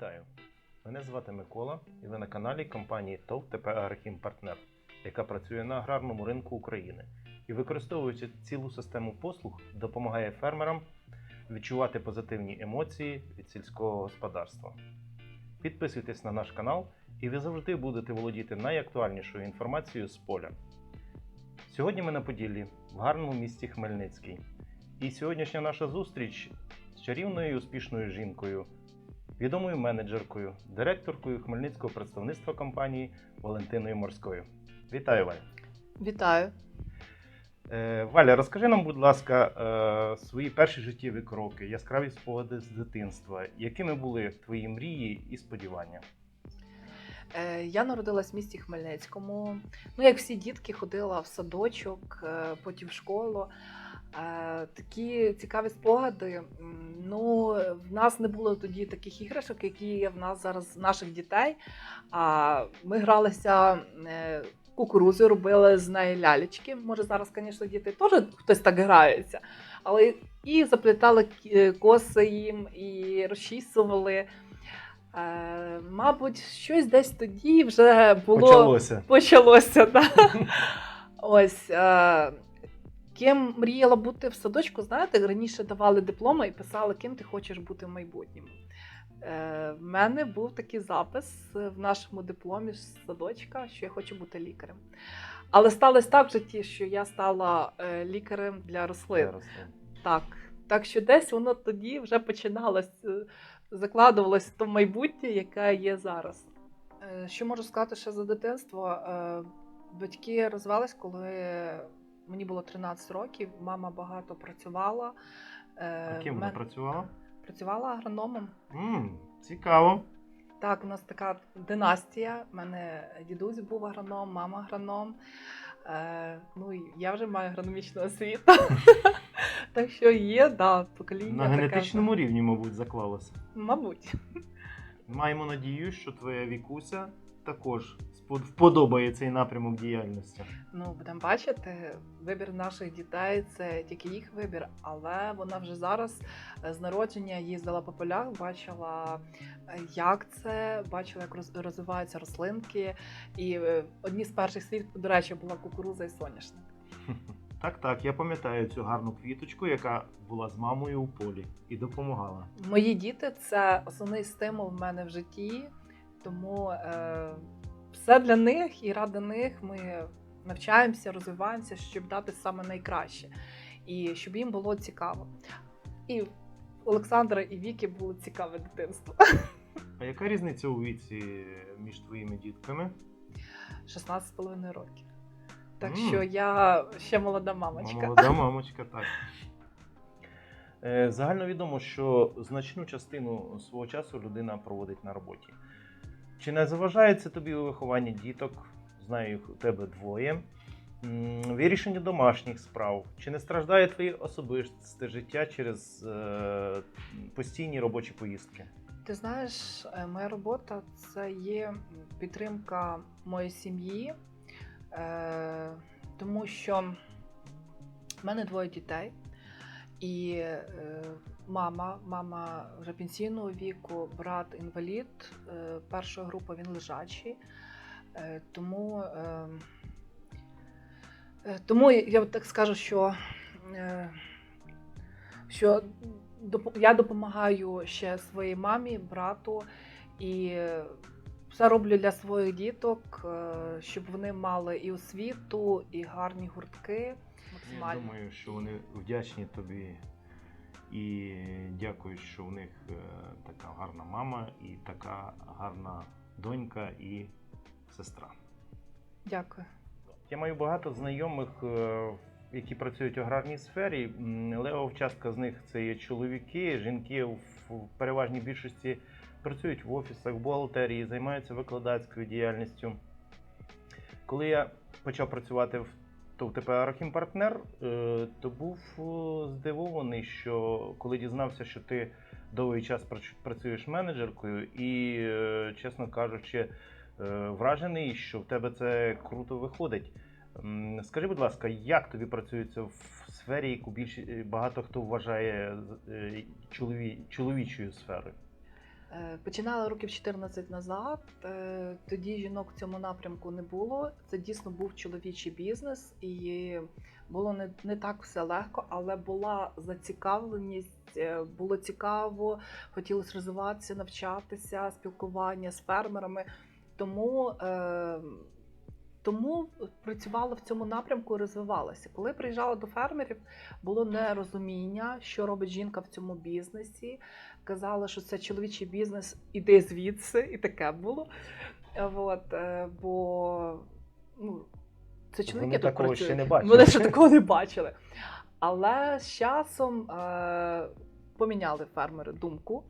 Вітаю! Мене звати Микола, і ви на каналі компанії ТОВ ТП Агрохім Партнер, яка працює на аграрному ринку України і, використовуючи цілу систему послуг, допомагає фермерам відчувати позитивні емоції від сільського господарства. Підписуйтесь на наш канал, і ви завжди будете володіти найактуальнішою інформацією з поля. Сьогодні ми на Поділлі, в гарному місті Хмельницький. І сьогоднішня наша зустріч з чарівною і успішною жінкою, відомою менеджеркою, директоркою Хмельницького представництва компанії Валентиною Морською. Вітаю, Валя. Вітаю. Е, Валя, розкажи нам, будь ласка, е, свої перші життєві кроки, яскраві спогади з дитинства. Якими були твої мрії і сподівання? Е, Я народилась в місті Хмельницькому. Ну, як всі дітки, ходила в садочок, потім в школу. Такі цікаві спогади. Ну, в нас не було тоді таких іграшок, які є в нас зараз наших дітей. А ми гралися е, робили з неї лялечки. Може, зараз, звісно, діти теж хтось так грається, але і заплітали коси їм, і розчісували. Е, мабуть, щось десь тоді вже було Почалося. почалося. Да? Ось е, ким мріяла бути в садочку, знаєте, раніше давали дипломи і писали, ким ти хочеш бути в майбутньому. Е, в мене був такий запис в нашому дипломі з садочка, що я хочу бути лікарем. Але сталося так в житті, що я стала е, лікарем для рослин. Зараз. Так. Так що десь воно тоді вже починалось, е, закладувалось то майбутнє, яке є зараз. Е, Що можу сказати ще за дитинство? Е, Батьки розвелись, коли мені було 13 років. Мама багато працювала. Е, А ким вона мен- працювала? Працювала агрономом. м цікаво. Так, у нас така династія. У мене дідусь був агроном, мама агроном. Е, ну, і я вже маю агрономічну освіту. так що є, да, покоління. На таке. генетичному рівні, мабуть, заклалося. Мабуть. Маємо надію, що твоя вікуся також вподобає цей напрямок діяльності. Ну, будемо бачити, вибір наших дітей це тільки їх вибір, але вона вже зараз е, з народження їздила по полях, бачила, е, як це, бачила, як розвиваються рослинки. І е, одні з перших слів, до речі, була кукуруза і соняшник. Так, так, я пам'ятаю цю гарну квіточку, яка була з мамою у полі і допомагала. Мої діти це основний стимул в мене в житті, тому е, все для них і ради них ми навчаємося, розвиваємося, щоб дати саме найкраще і щоб їм було цікаво. І Олександра і Віки було цікаве дитинство. А яка різниця у віці між твоїми дітками? 16,5 років. Так М. що я ще молода мамочка. Молода мамочка, так. Е, Загально відомо, що значну частину свого часу людина проводить на роботі. Чи не заважає це тобі у вихованні діток? Знаю, їх у тебе двоє. Вирішення домашніх справ. Чи не страждає твоє особисте життя через е, постійні робочі поїздки? Ти знаєш, е, моя робота це є підтримка моєї сім'ї, е, тому що в мене двоє дітей, і е, мама, мама вже пенсійного віку, брат інвалід е, першої групи, він лежачий. Е, тому, е, е, тому я так скажу, що, е, що я допомагаю ще своїй мамі, брату, і все роблю для своїх діток, е, щоб вони мали і освіту, і гарні гуртки. Я думаю, що вони вдячні тобі і дякують, що в них е, така гарна мама і така гарна донька і сестра. Дякую. Я маю багато знайомих, е, які працюють у аграрній сфері. Лева частка з них це є чоловіки, жінки в переважній більшості працюють в офісах, бухгалтерії, займаються викладацькою діяльністю. Коли я почав працювати в ТП Арахім Партнер, е, то був е, здивований, що коли дізнався, що ти довгий час працюєш менеджеркою, і, е, чесно кажучи, вражений, що в тебе це круто виходить. Скажи, будь ласка, як тобі працюється в сфері, яку більш багато хто вважає чолові, чоловічою сферою? Е, Починала років 14 назад. Е, Тоді жінок в цьому напрямку не було. Це дійсно був чоловічий бізнес, і було не, не так все легко, але була зацікавленість, е, було цікаво, хотілося розвиватися, навчатися, спілкування з фермерами. Тому, тому працювала в цьому напрямку і розвивалася. Коли приїжджала до фермерів, було нерозуміння, що робить жінка в цьому бізнесі. Казала, що це чоловічий бізнес, іди звідси, і таке було. От, е, бо ну, це чоловіки Вони тут такого працюють. ще не бачили. Вони ще такого не бачили. Але з часом е, поміняли фермери думку.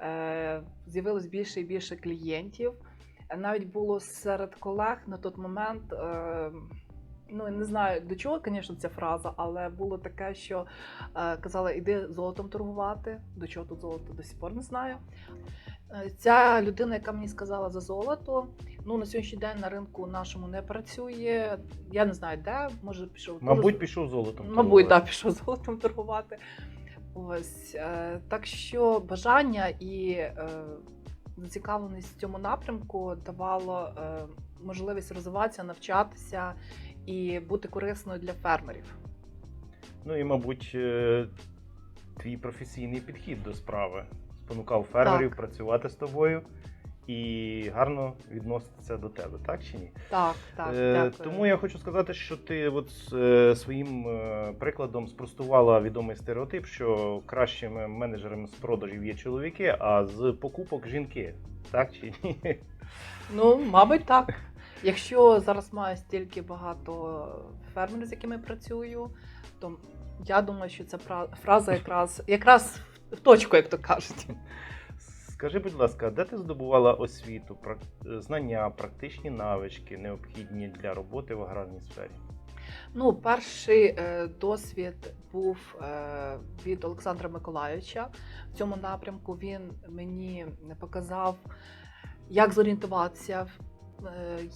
Е, з'явилось більше і більше клієнтів. Навіть було серед колег на той момент. Е, Ну, не знаю до чого, звісно, ця фраза, але було таке, що е, казали, іди золотом торгувати. До чого тут золото до сих пор не знаю. Е, Ця людина, яка мені сказала за золото, ну на сьогоднішній день на ринку нашому не працює. Я не знаю, де може пішов. Мабуть, пішов золотом. Мабуть, так, пішов золотом торгувати. Ось е, так що бажання і е, зацікавленість в цьому напрямку давало е, можливість розвиватися, навчатися і бути корисною для фермерів. Ну і, мабуть, е, твій професійний підхід до справи спонукав фермерів Так. працювати з тобою і гарно відноситися до тебе, так чи ні? Так, так, Е, дякую. Тому я хочу сказати, що ти от е, своїм е, прикладом спростувала відомий стереотип, що кращими менеджерами з продажів є чоловіки, а з покупок жінки. Так чи ні? Ну, мабуть, так. Якщо зараз маю стільки багато фермерів, з якими працюю, то я думаю, що ця фраза якраз, якраз в точку, як то кажуть. Скажи, будь ласка, де ти здобувала освіту, знання, практичні навички, необхідні для роботи в аграрній сфері? Ну, перший е, досвід був е, від Олександра Миколайовича. В цьому напрямку він мені показав, як зорієнтуватися,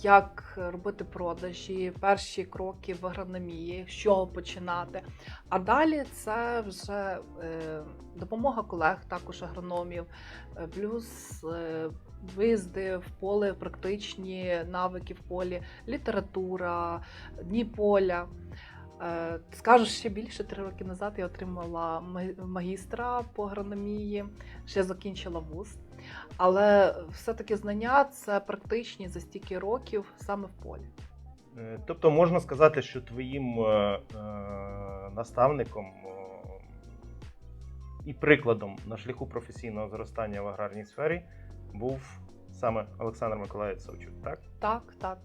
як робити продажі, перші кроки в агрономії, з чого починати. А далі це вже е, допомога колег, також агрономів, е, плюс е, виїзди в поле, практичні навики в полі, література, дні поля. Е, Скажу ще більше, три роки назад я отримала магістра по агрономії, ще закінчила вуз. Але все-таки знання це практичні за стільки років саме в полі. Е, Тобто можна сказати, що твоїм е, е, наставником е, і прикладом на шляху професійного зростання в аграрній сфері був саме Олександр Миколаївич Савчук, так? Так, так.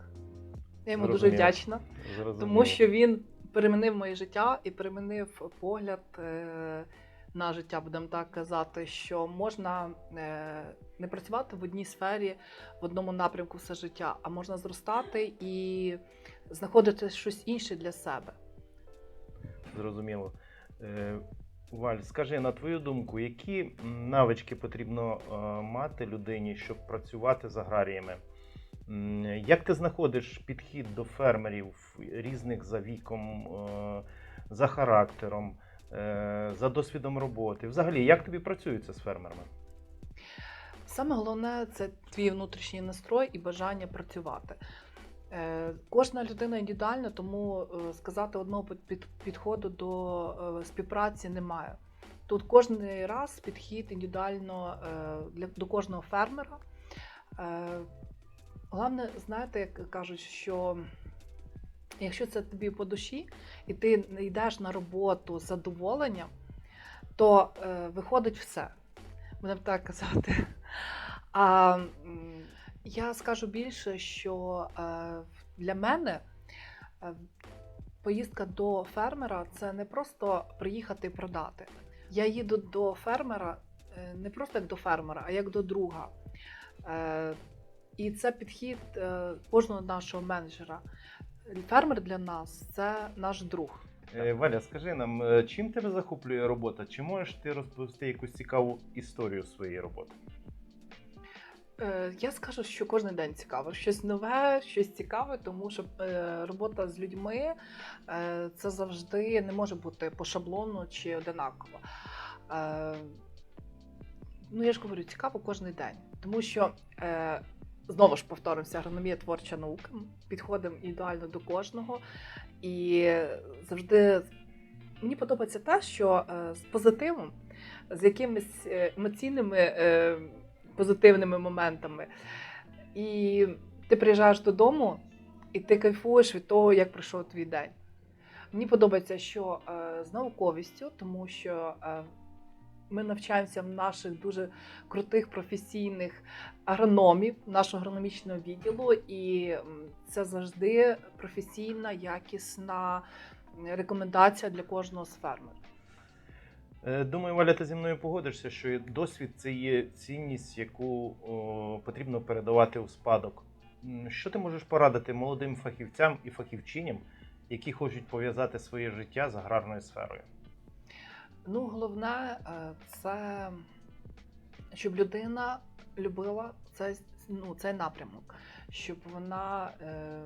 Я йому Зрозуміло. дуже вдячна, Зрозуміло. тому що він перемінив моє життя і перемінив погляд е, на життя, будемо так казати, що можна е, не працювати в одній сфері, в одному напрямку все життя, а можна зростати і знаходити щось інше для себе. Зрозуміло. Е, Валь, скажи, на твою думку, які навички потрібно е, мати людині, щоб працювати з аграріями? Як ти знаходиш підхід до фермерів різних за віком, за характером, за досвідом роботи? Взагалі, як тобі працюється з фермерами? Саме головне це твій внутрішній настрой і бажання працювати. Е, Кожна людина індивідуальна, тому е, сказати одного під- під- підходу до е, співпраці немає. Тут кожен раз підхід індивідуально е, для, до кожного фермера. Е, Головне, знаєте, як кажуть, що якщо це тобі по душі, і ти йдеш на роботу з задоволенням, то е, виходить все. Будемо так казати. А я скажу більше, що е, для мене е, поїздка до фермера це не просто приїхати і продати. Я їду до фермера е, не просто як до фермера, а як до друга. Е, І це підхід е, кожного нашого менеджера. Фермер для нас це наш друг. Е, Валя, скажи нам, е, чим тебе захоплює робота? Чи можеш ти розповісти якусь цікаву історію своєї роботи? Е, Я скажу, що кожен день цікаво. Щось нове, щось цікаве, тому що е, робота з людьми е, це завжди не може бути по шаблону чи одинаково. Е, ну я ж говорю, цікаво кожен день. Тому що е, знову ж повторимося, агрономія творча наука. Підходимо індивідуально до кожного. І завжди мені подобається те, що е, з позитивом, з якимись е, емоційними е, позитивними моментами. І ти приїжджаєш додому, і ти кайфуєш від того, як пройшов твій день. Мені подобається, що з науковістю, тому що ми навчаємося в наших дуже крутих професійних агрономів, нашого агрономічного відділу, і це завжди професійна, якісна рекомендація для кожного з фермерів. Е, Думаю, Валя, ти зі мною погодишся, що досвід це є цінність, яку о, потрібно передавати у спадок. Що ти можеш порадити молодим фахівцям і фахівчиням, які хочуть пов'язати своє життя з аграрною сферою? Ну, головне, е, це щоб людина любила цей, ну, цей напрямок, щоб вона е,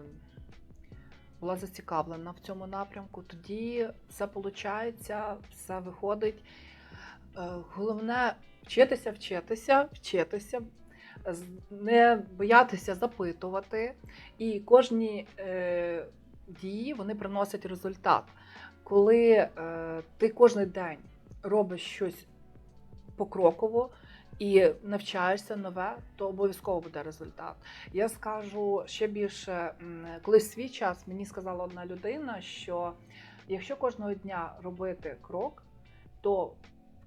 була зацікавлена в цьому напрямку. Тоді все виходить, все виходить. Е, Головне вчитися, вчитися, вчитися, не боятися запитувати. І кожні е, дії вони приносять результат. Коли е, ти кожен день робиш щось покроково і навчаєшся нове, то обов'язково буде результат. Я скажу ще більше, в свій час мені сказала одна людина, що якщо кожного дня робити крок, то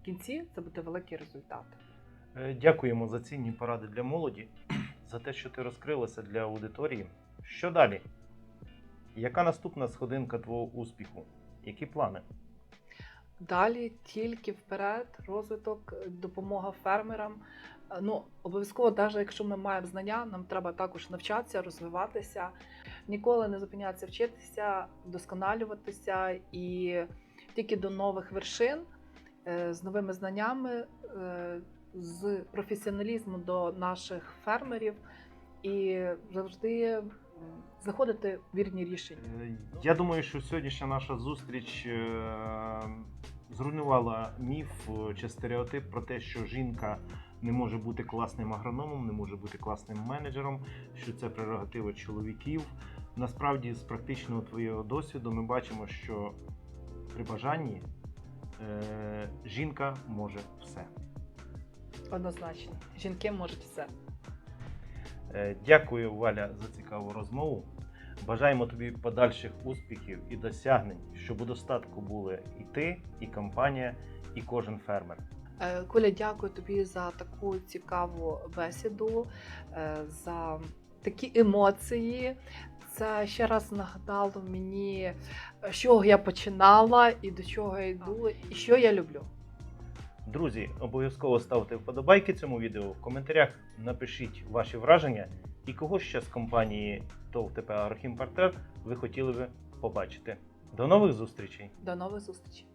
в кінці це буде великий результат. Е, Дякуємо за цінні поради для молоді, за те, що ти розкрилася для аудиторії. Що далі? Яка наступна сходинка твого успіху? Які плани? Далі тільки вперед, розвиток, допомога фермерам. Ну, обов'язково, навіть якщо ми маємо знання, нам треба також навчатися, розвиватися, ніколи не зупинятися, вчитися, вдосконалюватися і тільки до нових вершин е, з новими знаннями, е, з професіоналізму до наших фермерів і завжди знаходити вірні рішення. Е, Я думаю, що сьогоднішня наша зустріч е, зруйнувала міф чи стереотип про те, що жінка не може бути класним агрономом, не може бути класним менеджером, що це прерогатива чоловіків. Насправді, з практичного твого досвіду, ми бачимо, що при бажанні е, жінка може все. Однозначно, жінки можуть все. Е, Дякую, Валя, за цікаву розмову. Бажаємо тобі подальших успіхів і досягнень, щоб у достатку були і ти, і компанія, і кожен фермер. Е, Коля, дякую тобі за таку цікаву бесіду, е, за такі емоції. Це ще раз нагадало мені, з чого я починала і до чого я йду, і що я люблю. Друзі, обов'язково ставте вподобайки цьому відео. В коментарях напишіть ваші враження і кого ще з компанії ТОВ ТП Агрохімпартнер ви хотіли би побачити. До нових зустрічей! До нових зустрічей!